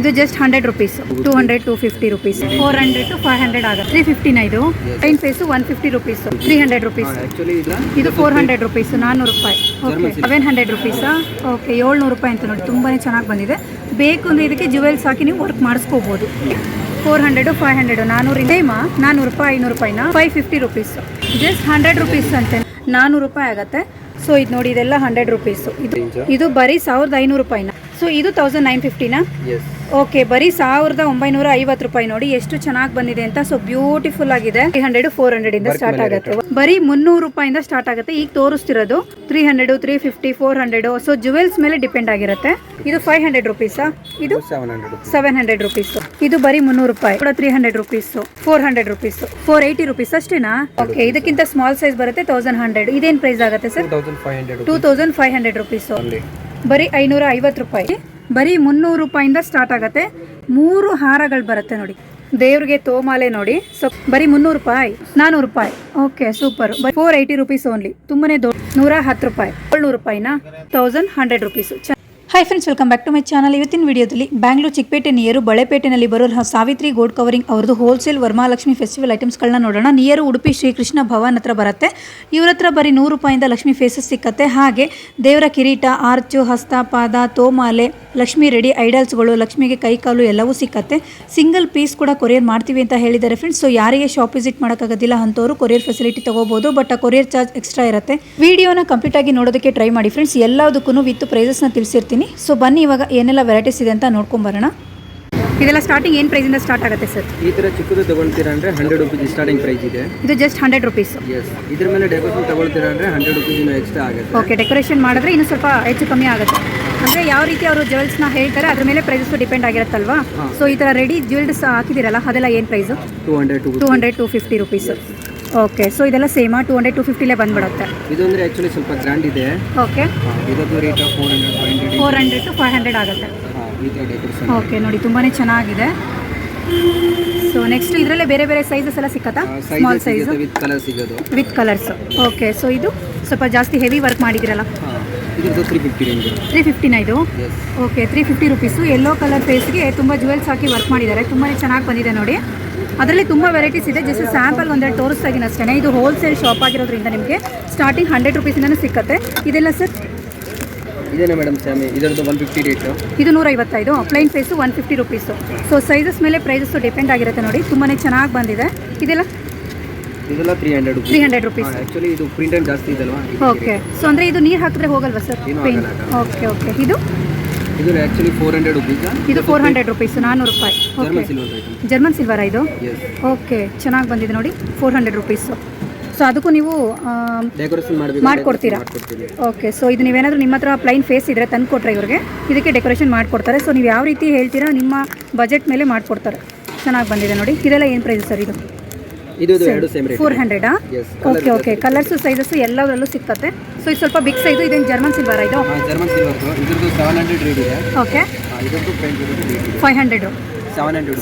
ಇದು just hundred rupees two hundred to fifty rupees four hundred to five hundred ಆಗುತ್ತೆ. Three ಫಿಫ್ಟಿನ ಇದು. ಟೈನ್ face one fifty rupees three hundred rupees ಇದು four hundred rupees ನಾನ್ನೂರು ರೂಪಾಯಿ. Okay seven hundred ರುಪೀಸಾ okay ಏಳ್ನೂರು ರೂಪಾಯಿ ಅಂತ ನೋಡಿ ತುಂಬಾ ಚೆನ್ನಾಗಿ ಬಂದಿದೆ. ಬೇಕು ಅಂದರೆ ಇದಕ್ಕೆ ಜುವೆಲ್ಸ್ ಹಾಕಿ ನೀವು ವರ್ಕ್ ಮಾಡಿಸ್ಕೋಬೋದು. ಫೋರ್ ಹಂಡ್ರೆಡು ಫೈವ್ ಹಂಡ್ರೆಡು ನಾನ್ನೂರಿಂದ ಸೇಮಾ ನಾನ್ನೂರು ರೂಪಾಯಿ ಐನೂರು ರೂಪಾಯಿನ? Five fifty rupees just hundred rupees ಅಂತೆ. ನಾನ್ನೂರು ರೂಪಾಯಿ ಆಗುತ್ತೆ. ಸೊ ಇದು ನೋಡಿ ಇದೆಲ್ಲ ಹಂಡ್ರೆಡ್ ರುಪೀಸು ಇದು ಇದು ಬರೀ ಸಾವಿರದ ಐನೂರು ರೂಪಾಯಿನ. ಸೊ ಇದು ತೌಸಂಡ್ ನೈನ್ ಫಿಫ್ಟಿನಾ ಓಕೆ ಬರೀ ಸಾವಿರದ ಒಂಬೈನೂರ ಐವತ್ತು ರೂಪಾಯಿ ನೋಡಿ ಎಷ್ಟು ಚೆನ್ನಾಗಿ ಬಂದಿದೆ ಅಂತ. ಸೊ ಬ್ಯೂಟಿಫುಲ್ ಆಗಿದೆ. ತ್ರೀ ಹಂಡ್ರೆಡ್ ಫೋರ್ ಹಂಡ್ರೆಡ್ ಇಂದ ಸ್ಟಾರ್ಟ್ ಆಗುತ್ತೆ. ಬರೀ ಮುನ್ನೂರು ರೂಪಾಯಿಂದ ಸ್ಟಾರ್ಟ್ ಆಗುತ್ತೆ. ಈಗ ತೋರಿಸ್ತಿರೋದು three hundred three fifty four hundred so jewels ಮೇಲೆ ಡಿಪೆಂಡ್ ಆಗಿರುತ್ತೆ. ಇದು ಫೈವ್ ಹಂಡ್ರೆಡ್ ರುಪೀಸ್ ಇದು ಸೆವೆನ್ ಹಂಡ್ರೆಡ್ ರುಪೀಸ್ ಇದು ಬರೀ ಮುನ್ನೂರು ರೂಪಾಯಿ. ಕೂಡ three hundred rupees four hundred rupees four eighty rupees ಅಷ್ಟೇನಾ? ಓಕೆ ಇದಕ್ಕಿಂತ ಸ್ಮಾಲ್ ಸೈಜ್ ಬರುತ್ತೆ ತೌಸಂಡ್ ಹಂಡ್ರೆಡ್ ಇದೇನ್ ಪ್ರೈಸ್ ಆಗುತ್ತೆ sir two thousand five hundred rupees ಬರೀ ಐನೂರ ಐವತ್ತು ರೂಪಾಯಿ. ಬರೀ ಮುನ್ನೂರು ರೂಪಾಯಿಂದ ಸ್ಟಾರ್ಟ್ ಆಗುತ್ತೆ. ಮೂರು ಹಾರಗಳು ಬರುತ್ತೆ ನೋಡಿ. ದೇವ್ರಿಗೆ ತೋಮಾಲೆ ನೋಡಿ. ಸೊ ಬರೀ ಮುನ್ನೂರು ರೂಪಾಯಿ ನಾನ್ನೂರು ರೂಪಾಯಿ. Okay super four eighty rupees only ತುಂಬಾನೇ ದೊಡ್ಡ ನೂರ ಹತ್ತು ರೂಪಾಯಿ. ಏಳ್ನೂರು ರೂಪಾಯಿನ? Thousand hundred rupees hi friends welcome back to my channel ಇವತ್ತಿನ ವಿಡಿಯೋದಲ್ಲಿ ಬ್ಯಾಂಗ್ಳೂರು ಚಿಕ್ಕಪೇಟೆ ನಿಯರು ಬಳೆಪೇಟೆನಲ್ಲಿ ಬರೋ ಸಾವಿತ್ರಿ ಗೋಡ್ ಕವರಿಂಗ್ ಅವ್ರದ್ದು ಹೋಲ್ಸೇಲ್ ವರ್ಮಾಲಕ್ಷ್ಮಿ ಫೆಸ್ಟಿವಲ್ ಐಟಮ್ಸ್ಗಳನ್ನ ನೋಡೋಣ. ನಿಯರು ಉಡುಪಿ ಶ್ರೀಕೃಷ್ಣ ಭವನ್ ಹತ್ರ ಬರುತ್ತೆ. ಇವ್ರ ಹತ್ರ ಬರೀ ನೂರು ರೂಪಾಯಿಂದ ಲಕ್ಷ್ಮಿ ಫೇಸಸ್ ಸಿಕ್ಕತ್ತೆ. ಹಾಗೆ ದೇವರ ಕಿರೀಟ ಆರ್ಚು ಹಸ್ತ, ಪಾದ, ತೋಮಾಲೆ, ಲಕ್ಷ್ಮಿ ರೆಡಿ ಐಡಲ್ಸ್ಗಳು ಲಕ್ಷ್ಮಿಗೆ ಕೈಕಾಲು ಎಲ್ಲವೂ ಸಿಕ್ಕತ್ತೆ. ಸಿಂಗಲ್ ಪೀಸ್ ಕೂಡ ಕೊರಿಯರ್ ಮಾಡ್ತೀವಿ ಅಂತ ಹೇಳಿದ್ದಾರೆ ಫ್ರೆಂಡ್ಸ್ ಸೊ ಯಾರಿಗೆ ಶಾಪ್ ವಿಸಿಟ್ ಮಾಡೋಕ್ಕಾಗೋದಿಲ್ಲ ಅಂತವರು ಕೊರಿಯರ್ ಫೆಸಿಲಿಟಿ ತಗೋಬಹುದು ಬಟ್ ಕೊರಿಯರ್ ಚಾರ್ಜ್ ಎಕ್ಸ್ಟ್ರಾ ಇರುತ್ತೆ. ವಿಡಿಯೋನ ಕಂಪ್ಲೀಟ್ ಆಗಿ ನೋಡೋದಕ್ಕೆ ಟ್ರೈ ಮಾಡಿ ಫ್ರೆಂಡ್ಸ್ ಎಲ್ಲದಕ್ಕೂ ವಿತ್ ಪ್ರೈಸಸ್ನ ತಿಳಿಸಿರ್ತೀನಿ. ಸೊ ಬನ್ನಿ ಇವಾಗ ಏನೆಲ್ಲ ವೆರೈಟೀಸ್ ಇದೆ ಅಂತ ನೋಡ್ಕೊಂಬರೋಣ ಇದೆಲ್ಲ ಸ್ಟಾರ್ಟಿಂಗ್ ಏನು ಪ್ರೈಸಿಂದ ಸ್ಟಾರ್ಟ್ ಆಗುತ್ತೆ ಸರ್ ಈ ಥರ ಚಿಕ್ಕದು ತಗೊಳ್ತೀರಾ ಅಂದರೆ ಹಂಡ್ರೆಡ್ ರುಪೀಸ್ ಸ್ಟಾರ್ಟಿಂಗ್ ಪ್ರೈಸ್ ಇದೆ. ಇದು ಜಸ್ಟ್ ಹಂಡ್ರೆಡ್ ರುಪೀಸ್ ಎಸ್ ಇದ್ರ ಮೇಲೆ ಡೆಕೋರೇಷನ್ ತಗೊಳ್ತೀರಾ ಅಂದರೆ ಹಂಡ್ರೆಡ್ ರುಪೀಸ್ ಎಕ್ಸ್ಟ್ರಾ ಆಗುತ್ತೆ. ಓಕೆ ಡೆಕೋರೇಷನ್ ಮಾಡಿದ್ರೆ ಇನ್ನು ಸ್ವಲ್ಪ ಹೆಚ್ಚು ಕಮ್ಮಿ ಆಗುತ್ತೆ. ಅಂದರೆ ಯಾವ ರೀತಿ ಅವರು ಜ್ಯುವೆಲ್ಸ್ನ ಹೇಳ್ತಾರೆ ಅದ್ರ ಮೇಲೆ ಪ್ರೈಸಸ್ ಡಿಪೆಂಡ್ ಆಗಿರುತ್ತಲ್ವಾ. ಸೊ ಈ ಥರ ರೆಡಿ ಜ್ಯುವೆಲ್ಸ್ ಹಾಕಿದಿರಲ್ಲ ಅದೆಲ್ಲ ಏನು price two hundred two hundred to fifty rupees okay so ಇದೆಲ್ಲ ಸೇಮಾ ಟೂ ಹಂಡ್ರೆಡ್ ಟು ಫಿಫ್ಟಿಲೇ ಬಂದ್ಬಿಡುತ್ತೆ. ಇದು ಅಂದರೆ ಆ್ಯಕ್ಚುಲಿ ಸ್ವಲ್ಪ ಗ್ರ್ಯಾಂಡ್ ಇದೆ. ಓಕೆ ಇದು ಇದರದ್ದು rate four hundred five hundred four hundred to five hundred ಆಗುತ್ತೆ. ಈ ಥರ ಡೆಕೋರೇಷನ್ ಓಕೆ ನೋಡಿ ತುಂಬಾ ಚೆನ್ನಾಗಿದೆ. ಸೊ ನೆಕ್ಸ್ಟ್ ಇದರಲ್ಲೇ ಬೇರೆ ಬೇರೆ ಸೈಜಸ್ ಎಲ್ಲ ಸಿಕ್ಕತ್ತಾ? ಸ್ಮಾಲ್ ಸೈಜ್ ವಿತ್ ಕಲರ್ ಸಿಗೋದು. ವಿತ್ ಕಲರ್ಸ್ ಓಕೆ ಸೊ ಇದು ಸ್ವಲ್ಪ ಜಾಸ್ತಿ ಹೆವಿ ವರ್ಕ್ ಮಾಡಿದಿರಲ್ಲ ತ್ರೀ ಫಿಫ್ಟಿ ತ್ರೀ ಫಿಫ್ಟಿನ ಇದು? Okay three fifty rupees yellow colour ಫೇಸ್ಗೆ ತುಂಬ ಜುವೆಲ್ಸ್ ಹಾಕಿ ವರ್ಕ್ ಮಾಡಿದ್ದಾರೆ. ತುಂಬಾ ಚೆನ್ನಾಗಿ ಬಂದಿದೆ ನೋಡಿ. ಅದರಲ್ಲಿ ತುಂಬ ವೆರೈಟೀಸ್ ಇದೆ. ಜಸ್ಟ್ ಸ್ಯಾಂಪಲ್ ಒಂದೆರಡು ತೋರಿಸ್ತಾ ಇದ್ದೀನಿ ಅಷ್ಟೇ ಇದು ಹೋಲ್ಸೇಲ್ ಶಾಪ್ ಆಗಿರೋದ್ರಿಂದ ನಿಮಗೆ ಸ್ಟಾರ್ಟಿಂಗ್ ಹಂಡ್ರೆಡ್ ರುಪೀಸಿಂದನೂ ಸಿಕ್ಕತ್ತೆ. ಇದೆಲ್ಲ ಸರ್ ಇದೇನಾ ಮೇಡಮ್ ಸ್ಯಾಮಿ ಇದರದ್ದು ಒನ್ ಫಿಫ್ಟಿ ರೇಟು ಇದು ನೂರೈವತ್ತೈದು plain face one fifty rupees so sizes ಮೇಲೆ ಪ್ರೈಸಸ್ಸು ಡಿಪೆಂಡ್ ಆಗಿರುತ್ತೆ ನೋಡಿ. ತುಂಬಾ ಚೆನ್ನಾಗಿ ಬಂದಿದೆ. ಇದೆಲ್ಲ? ಇದೆಲ್ಲ three hundred three hundred rupees actually ಇದು ಪ್ರಿಂಟೆಡ್ ಜಾಸ್ತಿ ಇದೆಲ್ವಾ? ಓಕೆ ಸೊ ಅಂದರೆ ಇದು ನೀರು ಹಾಕಿದ್ರೆ ಹೋಗಲ್ವಾ ಸರ್ ಓಕೆ ಓಕೆ ಇದು? ಇದು ಆ್ಯಕ್ಚುಲಿ ಫೋರ್ ಹಂಡ್ರೆಡ್ ರುಪೀಸ್ ಇದು ಫೋರ್ ಹಂಡ್ರೆಡ್ ರುಪೀಸ್ ನಾನ್ನೂರು ರೂಪಾಯಿ. German okay silver German silver ಇದು? ಓಕೆ ಚೆನ್ನಾಗಿ ಬಂದಿದೆ ನೋಡಿ ಫೋರ್ ಹಂಡ್ರೆಡ್ ರುಪೀಸು ಸೊ ಅದಕ್ಕೂ ನೀವು ಮಾಡ್ಕೊಡ್ತೀರಾ? ಓಕೆ ಸೊ ಇದು ನೀವೇನಾದರೂ ನಿಮ್ಮ ಹತ್ರ ಪ್ಲೈನ್ ಫೇಸ್ ಇದ್ದರೆ ತಂದು ಕೊಟ್ಟರೆ ಇವ್ರಿಗೆ ಇದಕ್ಕೆ ಡೆಕೋರೇಷನ್ ಮಾಡಿಕೊಡ್ತಾರೆ. ಸೊ ನೀವು ಯಾವ ರೀತಿ ಹೇಳ್ತೀರಾ ನಿಮ್ಮ ಬಜೆಟ್ ಮೇಲೆ ಮಾಡಿಕೊಡ್ತಾರೆ. ಚೆನ್ನಾಗಿ ಬಂದಿದೆ ನೋಡಿ. ಇದೆಲ್ಲ ಏನು ಪ್ರೈಸ್ ಸರ್ ಇದು? ಇದು ಎರಡು ಸೇಮ್ ರೇಟ್ ಫೋರ್ ಹಂಡ್ರೆಡಾ ಓಕೆ ಓಕೆ ಕಲರ್ಸು ಸೈಜಸ್ಸು ಎಲ್ಲದರಲ್ಲೂ ಸಿಕ್ಕತ್ತೆ. ಸೊ ಇದು ಸ್ವಲ್ಪ ಬಿಗ್ ಸೈಜು ಇದೇನು ಜರ್ಮನ್ ಸಿಲ್ವರ್ ಇದು? ಜರ್ಮನ್ ಸಿಲ್ವರ್ ಇದ್ರದ್ದು ಸೆವೆನ್ ಹಂಡ್ರೆಡ್ ರೇಟ್ ಇದೆ. ಓಕೆ ಹಾಂ, ಇದ್ರದ್ದು ಫೈವ್ ಹಂಡ್ರೆಡು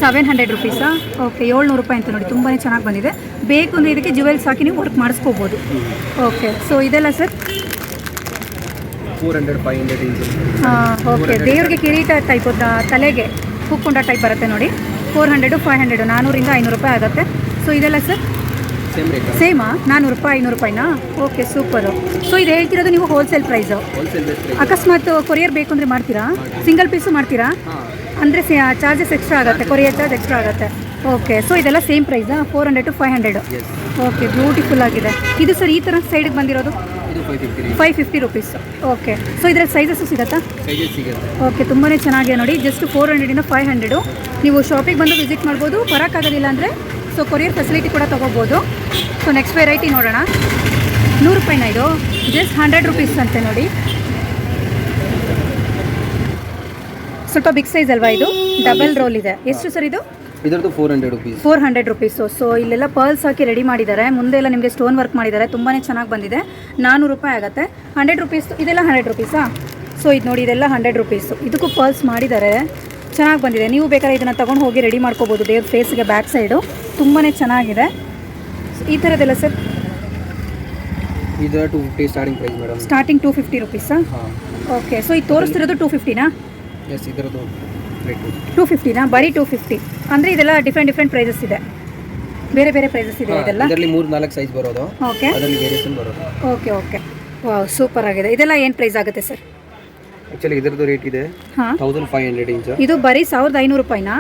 ಸೆವೆನ್ ಹಂಡ್ರೆಡ್ ರುಪೀಸಾ ಓಕೆ ಏಳ್ನೂರು ರೂಪಾಯಿ ಅಂತ ನೋಡಿ ತುಂಬಾ ಚೆನ್ನಾಗಿ ಬಂದಿದೆ. ಬೇಕು ಅಂದರೆ ಇದಕ್ಕೆ ಜುವೆಲ್ಸ್ ಹಾಕಿ ನೀವು ವರ್ಕ್ ಮಾಡಿಸ್ಕೋಬೋದು. ಓಕೆ ಸೊ ಇದೆಲ್ಲ sir four hundred five hundred inch. Okay ದೇವ್ರಿಗೆ ಕಿರೀಟ ಟೈಪ್ ತಲೆಗೆ ಹೂಕೊಂಡ ಟೈಪ್ ಬರುತ್ತೆ ನೋಡಿ. ಫೋರ್ ಹಂಡ್ರೆಡು ಫೈವ್ ಹಂಡ್ರೆಡು ನಾನೂರಿಂದ ಐನೂರು ರೂಪಾಯಿ ಆಗುತ್ತೆ. ಸೊ ಇದೆಲ್ಲ ಸರ್ ಸೇಮ್ ರೇಟ್ ಸೇಮಾ ನಾನ್ನೂರು ರೂಪಾಯಿ ಐನೂರು ರೂಪಾಯಿನಾ? ಓಕೆ ಸೂಪರು ಸೊ ಇದು ಹೇಳ್ತಿರೋದು ನೀವು wholesale price wholesale base rate ಅಕಸ್ಮಾತ್ ಕೊರಿಯರ್ ಬೇಕು ಅಂದರೆ ಮಾಡ್ತೀರಾ ಸಿಂಗಲ್ ಪೀಸು ಮಾಡ್ತೀರಾ? ಅಂದ್ರೆ ಚಾರ್ಜಸ್ ಎಕ್ಸ್ಟ್ರಾ ಆಗುತ್ತೆ ಕೊರಿಯರ್ ಚಾರ್ಜ್ ಎಕ್ಸ್ಟ್ರಾ ಆಗುತ್ತೆ. ಓಕೆ ಸೊ ಇದೆಲ್ಲ same ಪ್ರೈಸಾ four hundred to five hundred okay beautiful ಆಗಿದೆ. ಇದು ಸರ್ ಈ ಥರ ಸೈಡಿಗೆ ಬಂದಿರೋದು? Five fifty rupees okay so ಇದರಲ್ಲಿ ಸೈಜಸ್ಸು ಸಿಗುತ್ತಾ? ಸೈಜಸ್ ಸಿಗುತ್ತೆ. ಓಕೆ ತುಂಬಾ ಚೆನ್ನಾಗಿದೆ ನೋಡಿ. ಜಸ್ಟ್ ಫೋರ್ ಹಂಡ್ರೆಡಿಂದ ಫೈವ್ ಹಂಡ್ರೆಡು ನೀವು ಶಾಪಿಗೆ ಬಂದು ವಿಸಿಟ್ ಮಾಡ್ಬೋದು. ಬರೋಕ್ಕಾಗೋದಿಲ್ಲ ಅಂದರೆ ಸೊ ಕೊರಿಯರ್ ಫೆಸಿಲಿಟಿ ಕೂಡ ತೊಗೋಬೋದು. ಸೊ ನೆಕ್ಸ್ಟ್ ವೆರೈಟಿ ನೋಡೋಣ. ನೂರು ರೂಪಾಯಿನ ಇದು. ಜಸ್ಟ್ ಹಂಡ್ರೆಡ್ ರುಪೀಸ್ ಅಂತೆ ನೋಡಿ. ಸ್ವಲ್ಪ ಬಿಗ್ ಸೈಜ್ ಅಲ್ವಾ ಇದು? ಡಬಲ್ ರೋಲ್ ಇದೆ. ಎಷ್ಟು ಸರ್ ಇದು? ಇದರದ್ದು four hundred rupees four hundred rupees so ಇಲ್ಲೆಲ್ಲ ಪರ್ಲ್ಸ್ ಹಾಕಿ ರೆಡಿ ಮಾಡಿದ್ದಾರೆ. ಮುಂದೆ ಎಲ್ಲ ನಿಮಗೆ ಸ್ಟೋನ್ ವರ್ಕ್ ಮಾಡಿದ್ದಾರೆ. ತುಂಬಾ ಚೆನ್ನಾಗಿ ಬಂದಿದೆ. ನಾನ್ನೂರು ರೂಪಾಯಿ ಆಗುತ್ತೆ. ಹಂಡ್ರೆಡ್ ರುಪೀಸ್ ಇದೆಲ್ಲ ಹಂಡ್ರೆಡ್ ರುಪೀಸಾ ಸೊ ಇದು ನೋಡಿ ಇದೆಲ್ಲ ಹಂಡ್ರೆಡ್ ರುಪೀಸು ಇದಕ್ಕೂ ಪರ್ಲ್ಸ್ ಮಾಡಿದ್ದಾರೆ. ಚೆನ್ನಾಗಿ ಬಂದಿದೆ. ನೀವು ಬೇಕಾದ್ರೆ ಇದನ್ನು ತೊಗೊಂಡು ಹೋಗಿ ರೆಡಿ ಮಾಡ್ಕೋಬೋದು. ದೇವ್ರ ಫೇಸ್ಗೆ ಬ್ಯಾಕ್ ಸೈಡು ತುಂಬಾ ಚೆನ್ನಾಗಿದೆ. ಈ ಥರದ್ದೆಲ್ಲ ಸರ್ ಇದು two fifty starting price madam starting two fifty ರುಪೀಸಾ okay so ಇದು ತೋರಿಸ್ತಿರೋದು ಟೂ ಫಿಫ್ಟಿನಾ ಎಸ್ ಇದರದ್ದು ರೇಟ್ ಟೂ ಫಿಫ್ಟಿನಾ ಬರೀ ಟೂ ಫಿಫ್ಟಿ ಅಂದರೆ ಇದೆಲ್ಲ ಡಿಫ್ರೆಂಟ್ ಡಿಫ್ರೆಂಟ್ ಪ್ರೈಸಸ್ ಇದೆ. ಬೇರೆ ಬೇರೆ ಪ್ರೈಸಸ್ ಇದೆ ಇದೆಲ್ಲ? ಇದರಲ್ಲಿ ಮೂರು ನಾಲ್ಕು ಸೈಜ್ ಬರೋದು. ಓಕೆ ಅದರಲ್ಲಿ ವೇರಿಯೇಷನ್ ಬರೋದು. ಓಕೆ ಓಕೆ ವಾವ್ ಸೂಪರ್ ಆಗಿದೆ. ಇದೆಲ್ಲ ಏನು ಪ್ರೈಸ್ ಆಗುತ್ತೆ ಸರ್ ಆ್ಯಕ್ಚುಲಿ ಇದರದ್ದು ರೇಟ್ ಇದೆ. ಹಾಂ. Thousand five hundred inch. ಇದು ಬರೀ ಸಾವಿರದ ಐನೂರು ರೂಪಾಯಿನಾ?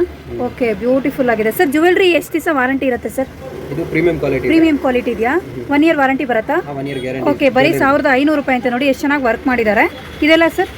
ಓಕೆ ಬ್ಯೂಟಿಫುಲ್ ಆಗಿದೆ. ಸರ್ ಜುವೆಲ್ರಿ ಎಷ್ಟು ದಿವಸ ವಾರಂಟಿ ಇರುತ್ತೆ ಸರ್ ಇದು ಪ್ರೀಮಿಯಂ ಕ್ವಾಲಿಟಿ ಪ್ರೀಮಿಯಂ ಕ್ವಾಲಿಟಿ ಇದೆಯಾ? ಒನ್ ಇಯರ್ ವಾರಂಟಿ ಬರುತ್ತಾ? ಒನ್ ಇಯರ್ ಗ್ಯಾರಂಟಿ ಓಕೆ ಬರೀ ಸಾವಿರದ ಐನೂರು ರೂಪಾಯಿ ಅಂತ ನೋಡಿ ಎಷ್ಟು ಚೆನ್ನಾಗಿ ವರ್ಕ್ ಮಾಡಿದ್ದಾರೆ. ಇದೆಲ್ಲ ಸರ್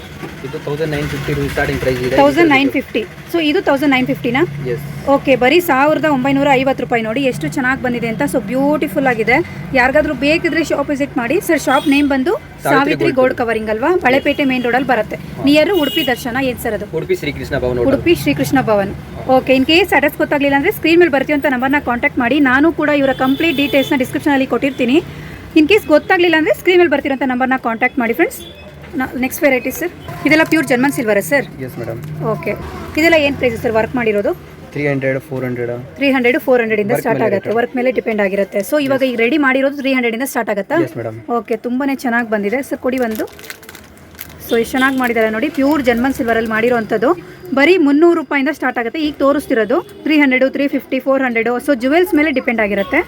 ಇದು thousand nine fifty starting price ಇದೆ. ತೌಸಂಡ್ ನೈನ್ ಫಿಫ್ಟಿ ಸೊ ಇದು ತೌಸಂಡ್ ನೈನ್ ಫಿಫ್ಟಿನಾ ಎಸ್ ಓಕೆ ಬರೀ ಸಾವಿರದ ಒಂಬೈನೂರ ಐವತ್ತು ರೂಪಾಯಿ ನೋಡಿ ಎಷ್ಟು ಚೆನ್ನಾಗಿ ಬಂದಿದೆ ಅಂತ. ಸೊ ಬ್ಯೂಟಿಫುಲ್ ಆಗಿದೆ. ಯಾರಿಗಾದ್ರೂ ಬೇಕಿದ್ರೆ ಶಾಪ್ ವಿಸಿಟ್ ಮಾಡಿ. ಸರ್ ಶಾಪ್ ನೇಮ್ ಬಂದು ಸಾವಿತ್ರಿ ಗೋಲ್ಡ್ ಕವರಿಂಗ್ ಅಲ್ವಾ? ಬಳೆಪೇಟೆ ಮೇನ್ ಅಲ್ಲಿ ಬರುತ್ತೆ. ನಿಯರ್ ಉಡುಪಿ ದರ್ಶನ ಏನು ಸರ್ ಅದು? Udupi Srikrishna Bhavan Udupi Srikrishna Bhavan. Okay in case address ಗೊತ್ತಾಗಲಿಲ್ಲ ಅಂದ್ರೆ ಸ್ಕ್ರೀನ್ ಮೇಲೆ ಬರ್ತೀವಿ ಅಂತ ನಂಬರ್ನ ಕಾಂಟ್ಯಾಕ್ಟ್ ಮಾಡಿ. ನಾನು ಕೂಡ ಇವರ ಕಂಪ್ಲೀಟ್ ಡೀಟೇಲ್ಸ್ನ ಡಿಸ್ಕ್ರಿಪ್ಷನಲ್ಲಿ ಕೊಟ್ಟಿರ್ತೀನಿ. ಇನ್ ಕೇಸ್ ಗೊತ್ತಾಗಲಿಲ್ಲ ಅಂದ್ರೆ ಸ್ಕ್ರೀನ್ ಮೇಲೆ ಬರ್ತಿರೋಂಥ ನಂಬರ್ನ ಕಾಂಟ್ಯಾಕ್ಟ್ ಮಾಡಿ ಫ್ರೆಂಡ್ಸ್ ನೆಕ್ಸ್ಟ್ ವೆರೈಟಿ ಸರ್ ಇದೆಲ್ಲ pure German silver sir yes madam okay ಇದೆಲ್ಲ ಏನು ಪ್ರೈಸ್ ಸರ್ ವರ್ಕ್ ಮಾಡಿರೋದು? Three hundred four hundred three hundred four ಹಂಡ್ರೆಡಿಂದ start ಆಗುತ್ತೆ. ವರ್ಕ್ ಮೇಲೆ ಡಿಪೆಂಡ್ ಆಗಿರುತ್ತೆ. ಸೊ ಇವಾಗ ಈಗ ರೆಡಿ ಮಾಡಿರೋದು ತ್ರೀ ಹಂಡ್ರೆಡಿಂದ ಸ್ಟಾರ್ಟ್ ಆಗುತ್ತಾ? ಓಕೆ ತುಂಬಾನೇ ಚೆನ್ನಾಗಿ ಬಂದಿದೆ. ಸರ್ ಕೊಡಿ ಒಂದು. ಸೊ ಎಷ್ಟು ಚೆನ್ನಾಗಿ ಮಾಡಿದ್ದಾರೆ ನೋಡಿ. ಪ್ಯೂರ್ ಜನ್ಮನ್ ಸಿಲ್ವರಲ್ಲಿ ಮಾಡಿರೋವಂಥದ್ದು ಬರೀ ಮುನ್ನೂರು ರೂಪಾಯಿಂದ ಸ್ಟಾರ್ಟ್ ಆಗುತ್ತೆ. ಈಗ ತೋರಿಸ್ತಿರೋದು three hundred three fifty four hundred so jewels ಮೇಲೆ ಡಿಪೆಂಡ್ ಆಗಿರುತ್ತೆ.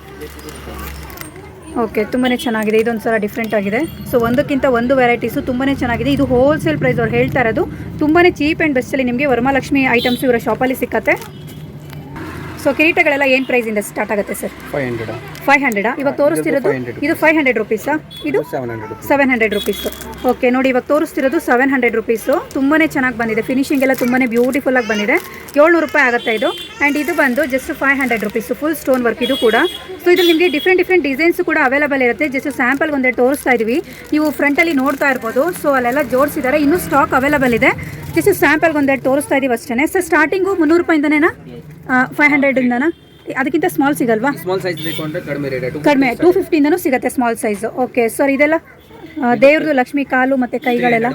ಓಕೆ ತುಂಬಾ ಚೆನ್ನಾಗಿದೆ. ಇದೊಂದು ಸಲ ಡಿಫ್ರೆಂಟ್ ಆಗಿದೆ. ಸೊ ಒಂದಕ್ಕಿಂತ ಒಂದು ವೆರೈಟೀಸು ತುಂಬಾ ಚೆನ್ನಾಗಿದೆ. ಇದು ಹೋಲ್ಸೇಲ್ ಪ್ರೈಸ್ ಅವ್ರು ಹೇಳ್ತಾ ಇರೋದು. ತುಂಬಾ ಚೀಪ್ ಆ್ಯಂಡ್ ಬೆಸ್ಟಲ್ಲಿ ನಿಮಗೆ ವರಮಹಾಲಕ್ಷ್ಮಿ ಐಟಮ್ಸ್ ಇವರ ಶಾಪಲ್ಲಿ ಸಿಕ್ಕತ್ತೆ. ಸೊ ಕಿರೀಟಗಳೆಲ್ಲ ಏನು ಪ್ರೈಸಿಂದ ಸ್ಟಾರ್ಟ್ ಆಗುತ್ತೆ ಸರ್ ಫೈವ್ ಹಂಡ್ರೆಡ್ ಫೈವ್ ಹಂಡ್ರೆಡಾ ಇವಾಗ ತೋರಿಸ್ತಿರೋದು ಇದು ಫೈವ್ ಹಂಡ್ರೆಡ್ ರುಪೀಸಾ ಇದು ಸೆವೆನ್ ಹಂಡ್ರೆಡ್ ರುಪೀಸ್ ಓಕೆ ನೋಡಿ ಇವಾಗ ತೋರಿಸ್ತಿರೋದು ಸೆವೆನ್ ಹಂಡ್ರೆಡ್ ರುಪೀಸು ತುಂಬಾ ಚೆನ್ನಾಗಿ ಬಂದಿದೆ. ಫಿನಿಶಿಂಗ್ ಎಲ್ಲ ತುಂಬಾ ಬ್ಯೂಟಿಫುಲ್ ಆಗಿ ಬಂದಿದೆ. ಏಳ್ನೂರು ರೂಪಾಯಿ ಆಗುತ್ತೆ ಇದು? ಆ್ಯಂಡ್ ಇದು ಬಂದು just five hundred rupees full stone work ಇದು ಕೂಡ. ಸೊ ಇದು ನಿಮಗೆ ಡಿಫ್ರೆಂಟ್ ಡಿಫ್ರೆಂಟ್ ಡಿಸೈನ್ಸ್ ಕೂಡ ಅವೈಲೇಬಲ್ ಇರುತ್ತೆ. ಜಸ್ಟ್ ಸ್ಯಾಂಪಲ್ಗೆ ಒಂದೆರಡು ತೋರಿಸ್ತಾ ಇದೀವಿ. ನೀವು ಫ್ರಂಟಲ್ಲಿ ನೋಡ್ತಾ ಇರ್ಬೋದು. ಸೊ ಅಲ್ಲೆಲ್ಲ ಜೋಡಿಸಿದ್ದಾರೆ ಇನ್ನೂ ಸ್ಟಾಕ್ ಅವೈಲೇಬಲ್ ಇದೆ. ಜಸ್ಟ್ ಸ್ಯಾಂಪಲ್ಗೆ ಒಂದೆರಡು ತೋರಿಸ್ತಾ ಇದೀವಿ ಅಷ್ಟೇ ಸರ್ ಸ್ಟಾರ್ಟಿಂಗು ಮುನ್ನೂರು ರೂಪಾಯಿಂದನೇನಾ? ಫೈವ್ ಹಂಡ್ರೆಡಿಂದನಾ ಅದಕ್ಕಿಂತ ಸ್ಮಾಲ್ ಸಿಗಲ್ವಾ? ಸ್ಮಾಲ್ ಸೈಜ್ ಬೇಕು ಅಂದರೆ ಕಡಿಮೆ ರೇಟ್ ಕಡಿಮೆ ಟೂ ಫಿಫ್ಟಿಯಿಂದನೂ ಸಿಗುತ್ತೆ ಸ್ಮಾಲ್ ಸೈಜ್ ಓಕೆ ಸರ್ ಇದೆಲ್ಲ ದೇವ್ರದ್ದು ಲಕ್ಷ್ಮಿ ಕಾಲು ಮತ್ತು ಕೈಗಳೆಲ್ಲ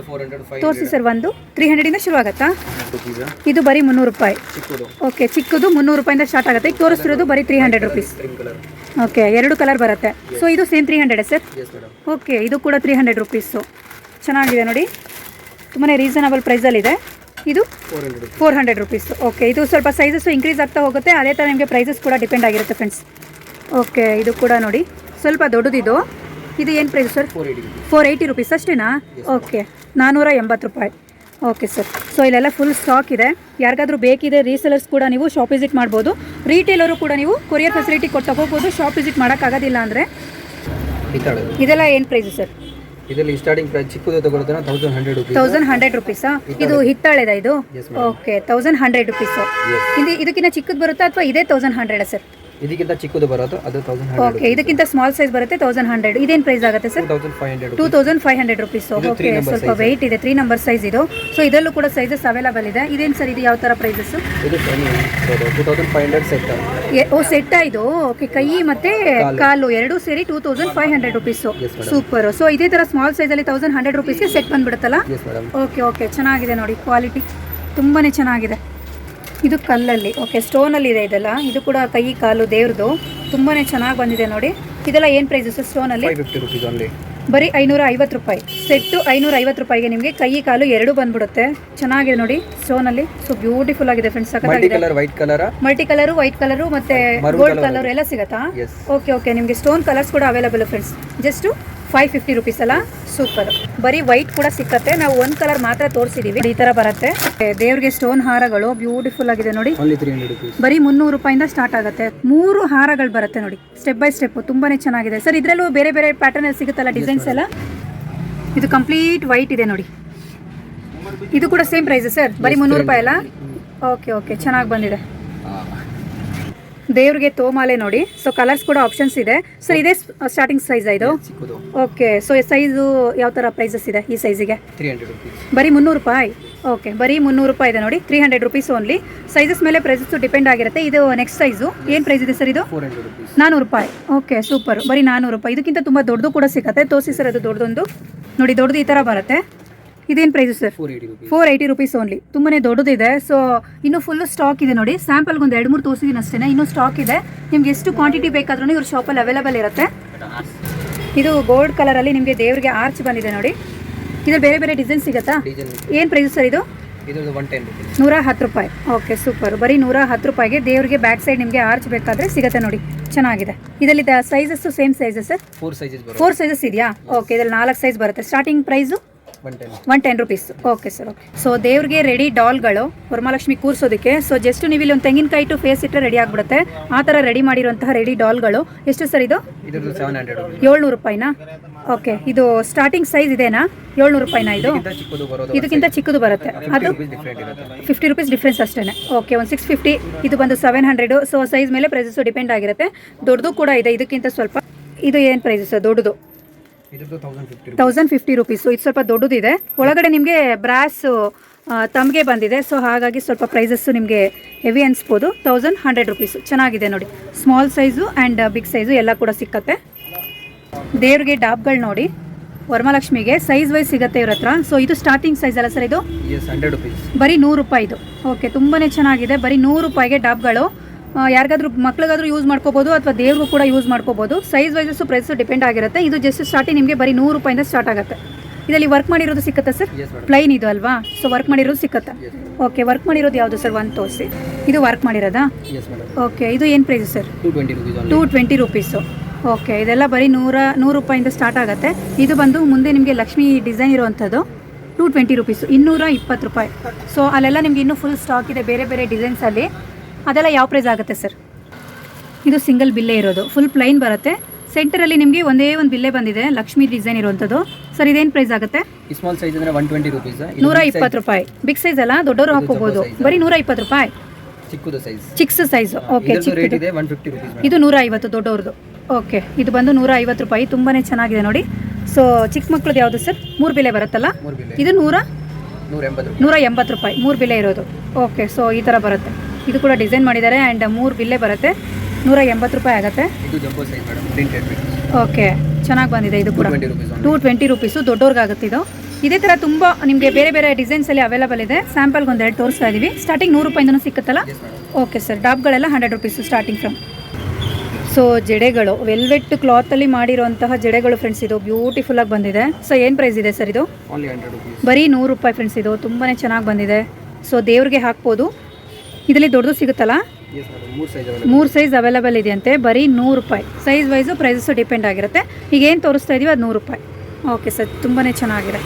ತೋರಿಸಿ ಸರ್ ಒಂದು. ತ್ರೀ ಹಂಡ್ರೆಡಿಂದ ಶುರು ಆಗುತ್ತಾ ಇದು ಬರೀ ಮುನ್ನೂರು ರೂಪಾಯಿ. ಓಕೆ ಚಿಕ್ಕದು ಮುನ್ನೂರು ರೂಪಾಯಿಂದ ಸ್ಟಾರ್ಟ್ ಆಗುತ್ತೆ. ಈಗ ತೋರಿಸ್ತಿರೋದು ಬರೀ ತ್ರೀ ಹಂಡ್ರೆಡ್ ರುಪೀಸ್ ಓಕೆ ಎರಡು ಕಲರ್ ಬರುತ್ತೆ. ಸೊ ಇದು same three hundred sir okay ಇದು ಕೂಡ ತ್ರೀ ಹಂಡ್ರೆಡ್ ರುಪೀಸು ಚೆನ್ನಾಗಿದೆ ನೋಡಿ. ತುಂಬಾ ರೀಸನಬಲ್ ಪ್ರೈಸಲ್ಲಿದೆ ಇದು? ಫೋರ್ ಹಂಡ್ರೆಡ್ ರುಪೀಸ್ ಓಕೆ ಇದು ಸ್ವಲ್ಪ ಸೈಜಸ್ಸು ಇನ್ಕ್ರೀಸ್ ಆಗ್ತಾ ಹೋಗುತ್ತೆ ಅದೇ ಥರ ನಿಮಗೆ ಪ್ರೈಸಸ್ ಕೂಡ ಡಿಪೆಂಡ್ ಆಗಿರುತ್ತೆ ಫ್ರೆಂಡ್ಸ್ ಓಕೆ ಇದು ಕೂಡ ನೋಡಿ. ಸ್ವಲ್ಪ ದೊಡ್ಡದಿದು. ಇದು ಏನು price sir four eighty rupees ಅಷ್ಟೇನಾ? ಓಕೆ ನಾನ್ನೂರ ಎಂಬತ್ತು ರೂಪಾಯಿ. ಓಕೆ ಸರ್ ಸೊ ಇಲ್ಲೆಲ್ಲ ಫುಲ್ ಸ್ಟಾಕ್ ಇದೆ. ಯಾರಿಗಾದರೂ ಬೇಕಿದೆ ರೀಸೆಲರ್ಸ್ ಕೂಡ ನೀವು ಶಾಪ್ ವಿಸಿಟ್ ಮಾಡ್ಬೋದು. ರೀಟೇಲರು ಕೂಡ ನೀವು ಕೊರಿಯರ್ ಫೆಸಿಲಿಟಿ ಕೊಟ್ಟು ತಗೋಬೋದು ಶಾಪ್ ವಿಸಿಟ್ ಮಾಡೋಕ್ಕಾಗೋದಿಲ್ಲ ಅಂದರೆ. ಇದೆಲ್ಲ ಏನು ಪ್ರೈಸ್ ಸರ್ ಇದರಲ್ಲಿ ಸ್ಟಾರ್ಟಿಂಗ್ ಪ್ರೈಸ್ ಚಿಕ್ಕದು ತಗೊಳ್ತಾನೆ thousand hundred rupees thousand hundred ರುಪೀಸಾ ಇದು ಹಿತ್ತಾಳೆದ ಇದು? Yes, okay thousand hundred rupees. ಇದು ಇದಕ್ಕಿಂತ ಚಿಕ್ಕದು ಬರುತ್ತಾ ಅಥವಾ ಇದೇ ತೌಸಂಡ್ ಹಂಡ್ರೆಡ್ ಸರ್? ಇದಕ್ಕಿಂತ ಚಿಕ್ಕದು ಬರೋದು ಅದು ತೌಸಂಡ್ ಓಕೆ ಇದಕ್ಕಿಂತ ಸ್ಮಾಲ್ ಸೈಜ್ ಬರುತ್ತೆ ತೌಸಂಡ್ ಹಂಡ್ರೆಡ್ ಇದೇನು ಪ್ರೈಸ್ ಆಗುತ್ತೆ sir thousand five hundred two thousand five hundred rupees okay ಸ್ವಲ್ಪ ವೆಯ್ಟ್ ಇದೆ ತ್ರೀ ನಂಬರ್ ಸೈಜ್ ಇದು. ಸೊ ಇದರಲ್ಲೂ ಕೂಡ ಸೈಜಸ್ ಅವೈಲೇಬಲ್ ಇದೆ. ಇದೇನು ಸರ್ ಇದು ಯಾವ ಥರ ಪ್ರೈಸಸ್ಸು ಇದು two thousand five hundred set ಓ ಸೆಟ್ ಇದು? ಓಕೆ ಕೈ ಮತ್ತೆ ಕಾಲು. ಎರಡೂ ಸೇರಿ two thousand five hundred rupees super so ಇದೇ ಥರ ಸ್ಮಾಲ್ ಸೈಜಲ್ಲಿ ತೌಸಂಡ್ ಹಂಡ್ರೆಡ್ ರುಪೀಸ್ಗೆ ಸೆಟ್ ಬಂದ್ಬಿಡುತ್ತಲ್ಲ? ಓಕೆ ಓಕೆ ಚೆನ್ನಾಗಿದೆ ನೋಡಿ ಕ್ವಾಲಿಟಿ ತುಂಬಾ ಚೆನ್ನಾಗಿದೆ. ಇದು ಕಲ್ಲಲ್ಲಿ. ಓಕೆ ಸ್ಟೋನಲ್ಲಿ ಇದೆ ಇದೆಲ್ಲ. ಇದು ಕೂಡ ಕೈ ಕಾಲು ದೇವ್ರದು ತುಂಬಾ ಚೆನ್ನಾಗಿ ಬಂದಿದೆ ನೋಡಿ. ಇದೆಲ್ಲ ಏನು ಪ್ರೈಸಸ್ ಸ್ಟೋನಲ್ಲಿ ರುಪೀಸ್ ಓನ್ಲಿ ಬರೀ ಐನೂರ ಐವತ್ತು ರೂಪಾಯಿ. ಸೆಟ್ಟು ಐನೂರ ಐವತ್ತು ರೂಪಾಯಿಗೆ ನಿಮಗೆ ಕೈ ಕಾಲು ಎರಡು ಬಂದ್ಬಿಡುತ್ತೆ. ಚೆನ್ನಾಗಿದೆ ನೋಡಿ ಸ್ಟೋನಲ್ಲಿ ಸೊ ಬ್ಯೂಟಿಫುಲ್ ಆಗಿದೆ ಫ್ರೆಂಡ್ಸ್ ಮಲ್ಟಿ ಸಖತ್ತಾಗಿದೆ colour white colour multi colour white colour ಮತ್ತೆ ಗೋಲ್ಡ್ ಕಲರ್ ಎಲ್ಲ ಸಿಗತ್ತಾ? ಓಕೆ ಓಕೆ ನಿಮಗೆ ಸ್ಟೋನ್ ಕಲರ್ಸ್ ಕೂಡ available friends just five fifty rupees ಅಲ್ಲ? ಸೂಪರ್ ಬರೀ ವೈಟ್ ಕೂಡ ಸಿಕ್ಕತ್ತೆ. ನಾವು ಒಂದು ಕಲರ್ ಮಾತ್ರ ತೋರಿಸಿದೀವಿ. ಈ ತರ ಬರುತ್ತೆ. ದೇವ್ರಿಗೆ ಸ್ಟೋನ್ ಹಾರಗಳು ಬ್ಯೂಟಿಫುಲ್ ಆಗಿದೆ ನೋಡಿ. ಬರೀ ಮುನ್ನೂರು ರೂಪಾಯಿಂದ ಸ್ಟಾರ್ಟ್ ಆಗುತ್ತೆ. ಮೂರು ಹಾರಗಳು ಬರುತ್ತೆ ನೋಡಿ. ಸ್ಟೆಪ್ ಬೈ ಸ್ಟೆಪ್ ತುಂಬಾನೇ ಚೆನ್ನಾಗಿದೆ. ಸರ್ ಇದ್ರಲ್ಲೂ ಬೇರೆ ಬೇರೆ ಪ್ಯಾಟರ್ನ್ ಅಲ್ಲಿ ಸಿಗುತ್ತಲ್ಲ ಡಿಸೈನ್ಸ್ ಎಲ್ಲ? ಇದು ಕಂಪ್ಲೀಟ್ ವೈಟ್ ಇದೆ ನೋಡಿ. ಇದು ಕೂಡ ಸೇಮ್ ಪ್ರೈಸ್ ಸರ್ ಬರೀ ಮುನ್ನೂರು ರೂಪಾಯಿ ಅಲ್ಲ? ಓಕೆ ಓಕೆ ಚೆನ್ನಾಗಿ ಬಂದಿದೆ. ದೇವ್ರಿಗೆ ತೋಮಾಲೆ ನೋಡಿ. ಸೊ ಕಲರ್ಸ್ ಕೂಡ ಆಪ್ಷನ್ಸ್ ಇದೆ. ಸರ್ ಇದೇ ಸ್ಟಾರ್ಟಿಂಗ್ ಸೈಜ್ ಇದು? ಓಕೆ ಸೊ ಸೈಜು ಯಾವ ಥರ ಪ್ರೈಸಸ್ ಇದೆ ಈ ಸೈಜಿಗೆ ಬರೀ ಮುನ್ನೂರು ರೂಪಾಯಿ? ಓಕೆ ಬರೀ ಮುನ್ನೂರು ರೂಪಾಯಿ ಇದೆ ನೋಡಿ. Three hundred rupees only sizes ಮೇಲೆ ಪ್ರೈಸಸ್ ಡಿಪೆಂಡ್ ಆಗಿರುತ್ತೆ. ಇದು ನೆಕ್ಸ್ಟ್ ಸೈಜು ಏನು ಪ್ರೈಸ್ ಇದೆ ಸರ್ ಇದು? ನಾನೂರು ರೂಪಾಯಿ. ಓಕೆ ಸೂಪರ್ ಬರೀ ನಾನೂರು ರೂಪಾಯಿ. ಇದಕ್ಕಿಂತ ತುಂಬ ದೊಡ್ಡದು ಕೂಡ ಸಿಗುತ್ತೆ. ತೋರಿಸಿ ಸರ್ ಅದು ದೊಡ್ಡದೊಂದು. ನೋಡಿ ದೊಡ್ಡದು ಈ ಥರ ಬರುತ್ತೆ. ಇದೇನು price sir four eighty rupees only ತುಂಬಾ ದೊಡ್ಡದಿದೆ. ಸೊ ಇನ್ನು ಫುಲ್ ಸ್ಟಾಕ್ ಇದೆ ನೋಡಿ. ಸ್ಯಾಂಪಲ್ಗೆ ಒಂದು ಎರಡು ಮೂರು ತೋರಿಸಿದ್ದೀನಿ ಅಷ್ಟೇ ಇನ್ನೂ ಸ್ಟಾಕ್ ಇದೆ. ನಿಮ್ಗೆ ಎಷ್ಟು ಕ್ವಾಂಟಿಟಿ ಬೇಕಾದ್ರೂ ಇವ್ರ ಶಾಪಲ್ಲಿ ಅವೈಲೇಬಲ್ ಇರುತ್ತೆ. ಇದು ಗೋಲ್ಡ್ ಕಲರಲ್ಲಿ ನಿಮಗೆ ದೇವರಿಗೆ ಆರ್ಚ್ ಬಂದಿದೆ ನೋಡಿ. ಇದ್ರಲ್ಲಿ ಬೇರೆ ಬೇರೆ ಡಿಸೈನ್ ಸಿಗುತ್ತಾ? ಏನ್ ಪ್ರೈಸ್ ಸರ್ ಇದು? ನೂರ ಹತ್ತು ರೂಪಾಯಿ. ಓಕೆ ಸೂಪರ್ ಬರೀ ನೂರ ಹತ್ತು ರೂಪಾಯಿಗೆ ದೇವ್ರಿಗೆ ಬ್ಯಾಕ್ ಸೈಡ್ ನಿಮಗೆ ಆರ್ಚ್ ಬೇಕಾದ್ರೆ ಸಿಗುತ್ತೆ ನೋಡಿ. ಚೆನ್ನಾಗಿದೆ. ಇದರಲ್ಲಿ sizes same sizes sir four sizes ಬರುತ್ತೆ. ಫೋರ್ ಸೈಜಸ್ ಇದೆಯಾ? ಓಕೆ ಇದರಲ್ಲಿ ನಾಲ್ಕು ಸೈಜ್ ಬರುತ್ತೆ. Starting price one ten rupees okay sir okay so ದೇವ್ರಿಗೆ ರೆಡಿ ಡಾಲ್ಗಳು ವರಮಹಾಲಕ್ಷ್ಮಿ ಕೂರಿಸೋದಕ್ಕೆ. ಸೊ ಜಸ್ಟ್ ನೀವು ಇಲ್ಲಿ ಒಂದು ತೆಂಗಿನಕಾಯಿ ಟು ಫೇಸ್ ಇಟ್ಟರೆ ರೆಡಿ ಆಗಿಬಿಡುತ್ತೆ. ಆ ಥರ ರೆಡಿ ಮಾಡಿರುವಂತಹ ರೆಡಿ ಡಾಲ್ಗಳು ಎಷ್ಟು ಸರ್ ಇದು? ಏಳ್ನೂರು ರೂಪಾಯಿನಾ? ಓಕೆ ಇದು ಸ್ಟಾರ್ಟಿಂಗ್ ಸೈಜ್ ಇದೆನಾ? ಏಳ್ನೂರು ರೂಪಾಯಿನಾ ಇದು? ಇದಕ್ಕಿಂತ ಚಿಕ್ಕದು ಬರುತ್ತೆ. ಅದು ಫಿಫ್ಟಿ ರುಪೀಸ್ ಡಿಫ್ರೆನ್ಸ್ ಅಷ್ಟೇ ಓಕೆ ಒಂದು ಸಿಕ್ಸ್ ಫಿಫ್ಟಿ ಇದು ಬಂದು ಸೆವೆನ್ ಹಂಡ್ರೆಡು ಸೊ ಸೈಜ್ ಮೇಲೆ ಪ್ರೈಸಸ್ಸು ಡಿಪೆಂಡ್ ಆಗಿರುತ್ತೆ. ದೊಡ್ಡದು ಕೂಡ ಇದೆ. ಇದಕ್ಕಿಂತ ಸ್ವಲ್ಪ ಇದು ಏನು ಪ್ರೈಸಸ್ ದೊಡ್ಡದು. ತೌಸಂಡ್ ಫಿಫ್ಟಿ ರುಪೀಸು ಇದು ಸ್ವಲ್ಪ ದೊಡ್ಡದಿದೆ. ಒಳಗಡೆ ನಿಮಗೆ ಬ್ರಾಸ್ ತಮಗೆ ಬಂದಿದೆ. ಸೊ ಹಾಗಾಗಿ ಸ್ವಲ್ಪ ಪ್ರೈಸಸ್ಸು ನಿಮಗೆ ಹೆವಿ ಅನಿಸ್ಬೋದು. ತೌಸಂಡ್ ಹಂಡ್ರೆಡ್ ರುಪೀಸು ಚೆನ್ನಾಗಿದೆ ನೋಡಿ. Small size and big size ಎಲ್ಲ ಕೂಡ ಸಿಕ್ಕತ್ತೆ. ದೇವ್ರಿಗೆ ಡಾಬ್ಗಳು ನೋಡಿ. ವರಮಹಾಲಕ್ಷ್ಮಿಗೆ ಸೈಜ್ ವೈಸ್ ಸಿಗುತ್ತೆ ಇವ್ರ ಹತ್ರ. ಸೊ ಇದು ಸ್ಟಾರ್ಟಿಂಗ್ ಸೈಜ್ ಅಲ್ಲ ಸರ್ ಇದು? ಬರೀ ನೂರು ರೂಪಾಯಿ ಇದು. ಓಕೆ ತುಂಬಾ ಚೆನ್ನಾಗಿದೆ. ಬರೀ ನೂರು ರೂಪಾಯಿಗೆ ಡಬ್ಗಳು. ಯಾರಿಗಾದ್ರೂ ಮಕ್ಳಿಗಾದ್ರೂ ಯೂಸ್ ಮಾಡ್ಕೋಬೋದು ಅಥವಾ ದೇವ್ರಿಗೂ ಕೂಡ ಯೂಸ್ ಮಾಡ್ಕೋಬೋದು. ಸೈಜ್ ವೈಸಸ್ಸು ಪ್ರೈಸು ಡಿಪೆಂಡ್ ಆಗಿರುತ್ತೆ. ಇದು ಜಸ್ಟ್ ಸ್ಟಾರ್ಟಿಂಗ್ ನಿಮಗೆ ಬರೀ ನೂರು ರೂಪಾಯಿಂದ ಸ್ಟಾರ್ಟ್ ಆಗುತ್ತೆ. ಇದರಲ್ಲಿ ವರ್ಕ್ ಮಾಡಿರೋದು ಸಿಕ್ಕತ್ತಾ ಸರ್ ಪ್ಲೈನ್ ಇದು ಅಲ್ವಾ? ಸೊ ವರ್ಕ್ ಮಾಡಿರೋದು ಸಿಕ್ಕತ್ತಾ? ಓಕೆ ವರ್ಕ್ ಮಾಡಿರೋದು ಯಾವುದು ಸರ್ ಒಂದು ತೋರಿಸಿ. ಇದು ವರ್ಕ್ ಮಾಡಿರೋದಾ? ಓಕೆ ಇದು ಏನು price sir two twenty rupees okay ಇದೆಲ್ಲ ಬರೀ ನೂರ ನೂರು ರೂಪಾಯಿಂದ ಸ್ಟಾರ್ಟ್ ಆಗುತ್ತೆ. ಇದು ಬಂದು ಮುಂದೆ ನಿಮಗೆ ಲಕ್ಷ್ಮಿ ಡಿಸೈನ್ ಇರುವಂಥದ್ದು ಟೂ ಟ್ವೆಂಟಿ ರುಪೀಸು ಇನ್ನೂರ ಇಪ್ಪತ್ತು ರೂಪಾಯಿ. ಸೊ ಅಲ್ಲೆಲ್ಲ ನಿಮಗೆ ಇನ್ನೂ ಫುಲ್ ಸ್ಟಾಕ್ ಇದೆ. ಬೇರೆ ಬೇರೆ ಡಿಸೈನ್ಸಲ್ಲಿ ಅದೆಲ್ಲ ಯಾವ ಪ್ರೈಸ್ ಆಗುತ್ತೆ ಸರ್ ಇದು ಸಿಂಗಲ್ ಬಿಲ್ಲೆ ಇರೋದು. ಫುಲ್ ಪ್ಲೈನ್ ಬರುತ್ತೆ. ಸೆಂಟರಲ್ಲಿ ನಿಮಗೆ ಒಂದೇ ಒಂದು ಬಿಲ್ಲೆ ಬಂದಿದೆ. ಲಕ್ಷ್ಮಿ ಡಿಸೈನ್ ಇರುವಂಥದ್ದು ಸರ್ ಇದೇನು ಪ್ರೈಸ್ ಆಗುತ್ತೆ? ಸ್ಮಾಲ್ ಸೈಜ್ ಅಂದ್ರೆ ಒನ್ ಟ್ವೆಂಟಿ ರುಪೀಸ್ ನೂರ ಇಪ್ಪತ್ತು ರೂಪಾಯಿ. ಬಿಗ್ ಸೈಜ್ ಅಲ್ಲ? ದೊಡ್ಡವರು ಹಾಕೋಬಹುದು ಬರೀ ನೂರ ಇಪ್ಪತ್ತು ರೂಪಾಯಿ? ಚಿಕ್ಕದು ಸೈಜ್ ಚಿಕ್ಸ್ ಸೈಜ್ ಓಕೆ ಇದೆ ನೂರ ಐವತ್ತು ದೊಡ್ಡವ್ರದ್ದು ಓಕೆ ಇದು ಬಂದು ನೂರ ಐವತ್ತು ರೂಪಾಯಿ. ತುಂಬಾ ಚೆನ್ನಾಗಿದೆ ನೋಡಿ. ಸೊ ಚಿಕ್ಕ ಮಕ್ಳದ್ದು ಯಾವುದು ಸರ್ ಮೂರು ಬೆಲೆ ಬರುತ್ತಲ್ಲ? ಇದು ನೂರ? ನೂರ ಎಂಬತ್ತು ರೂಪಾಯಿ. ಮೂರು ಬೆಲೆ ಇರೋದು. ಓಕೆ ಸೊ ಈ ಥರ ಬರುತ್ತೆ. ಇದು ಕೂಡ ಡಿಸೈನ್ ಮಾಡಿದ್ದಾರೆ ಆ್ಯಂಡ್ ಮೂರು ಬಿಲ್ಲೆ ಬರುತ್ತೆ. ನೂರ ಎಂಬತ್ತು ರೂಪಾಯಿ ಆಗುತ್ತೆ. ಓಕೆ ಚೆನ್ನಾಗಿ ಬಂದಿದೆ ಇದು ಕೂಡ. ಟೂ ಟ್ವೆಂಟಿ ರುಪೀಸು ದೊಡ್ಡವ್ರಿಗಾಗುತ್ತೆ ಇದು. ಇದೇ ಥರ ತುಂಬ ನಿಮಗೆ ಬೇರೆ ಬೇರೆ ಡಿಸೈನ್ಸಲ್ಲಿ ಅವೈಲೇಬಲ್ ಇದೆ. ಸ್ಯಾಂಪಲ್ಗೆ ಒಂದೆರಡು ತೋರಿಸ್ತಾ ಇದ್ದೀವಿ ಸ್ಟಾರ್ಟಿಂಗ್ ನೂರು ರೂಪಾಯಿಂದನೂ ಸಿಕ್ಕತ್ತಲ್ಲ? Okay sir ಡಾಬ್ಗಳೆಲ್ಲ hundred rupees starting from so ಜಡೆಗಳು velvet ಕ್ಲಾತಲ್ಲಿ ಮಾಡಿರುವಂತಹ ಜಡೆಗಳು ಫ್ರೆಂಡ್ಸ್ ಇದು ಬ್ಯೂಟಿಫುಲ್ಲಾಗಿ ಬಂದಿದೆ. ಸೊ ಏನು ಪ್ರೈಸ್ ಇದೆ ಸರ್ ಇದು? ಬರೀ ನೂರು ರೂಪಾಯಿ ಫ್ರೆಂಡ್ಸ್ ಇದು. ತುಂಬಾ ಚೆನ್ನಾಗಿ ಬಂದಿದೆ. ಸೊ ದೇವ್ರಿಗೆ ಹಾಕ್ಬೋದು. ಇದರಲ್ಲಿ ದೊಡ್ಡದು ಸಿಗುತ್ತಲ್ಲ? ಮೂರು ಸೈಜ್ ಅವೈಲೇಬಲ್ ಇದೆಯಂತೆ. ಬರೀ ನೂರು ರೂಪಾಯಿ. ಸೈಜ್ ವೈಸು ಪ್ರೈಸಸ್ಸು ಡಿಪೆಂಡ್ ಆಗಿರುತ್ತೆ. ಈಗ ಏನು ತೋರಿಸ್ತಾ ಇದೀವಿ ಅದು ನೂರು ರೂಪಾಯಿ. ಓಕೆ ಸರ್ ತುಂಬಾ ಚೆನ್ನಾಗಿದೆ.